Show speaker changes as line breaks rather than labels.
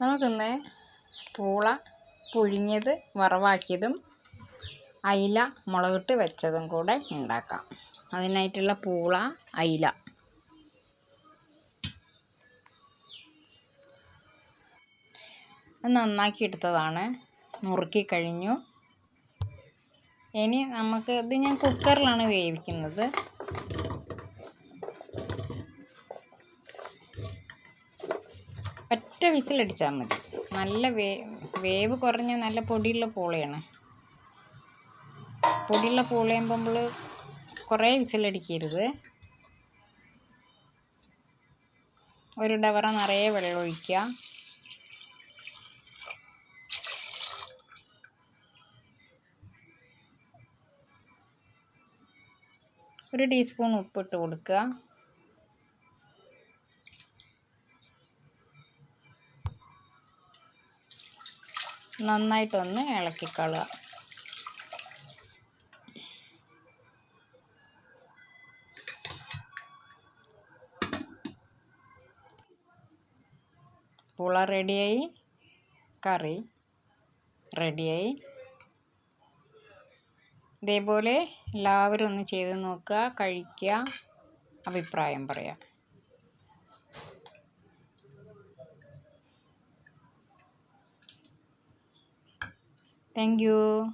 നമുക്കിന്ന് പൂള പുഴുങ്ങിയത് വറവാക്കിയതും അയില മുളകിട്ട് വെച്ചതും കൂടെ ഉണ്ടാക്കാം. അതിനായിട്ടുള്ള പൂള അയില. നന്നാക്കി എടുത്തതാണ്. നുറുക്കി കഴിഞ്ഞു. ഇനി നമുക്ക് ഇത് ഞാൻ കുക്കറിലാണ് വേവിക്കുന്നത്. ഒറ്റ വിസിലടിച്ചാൽ മതി. നല്ല വേ വേവ് കുറഞ്ഞ നല്ല പൊടിയുള്ള പൂളയാണ്. പൊടിയുള്ള പൂളയുമ്പോൾ നമ്മൾ കുറേ വിസിലടിക്കരുത്. ഒരു ഡവറ നിറയെ വെള്ളം ഒഴിക്കുക. ഒരു ടീസ്പൂൺ ഉപ്പിട്ട് കൊടുക്കുക. നന്നായിട്ടൊന്ന് ഇളക്കിക്കളുക പുള റെഡിയായി കറി റെഡിയായി. ഇതേപോലെ എല്ലാവരും ഒന്ന് ചെയ്ത് നോക്കുക കഴിക്കുക അഭിപ്രായം പറയാം Thank you.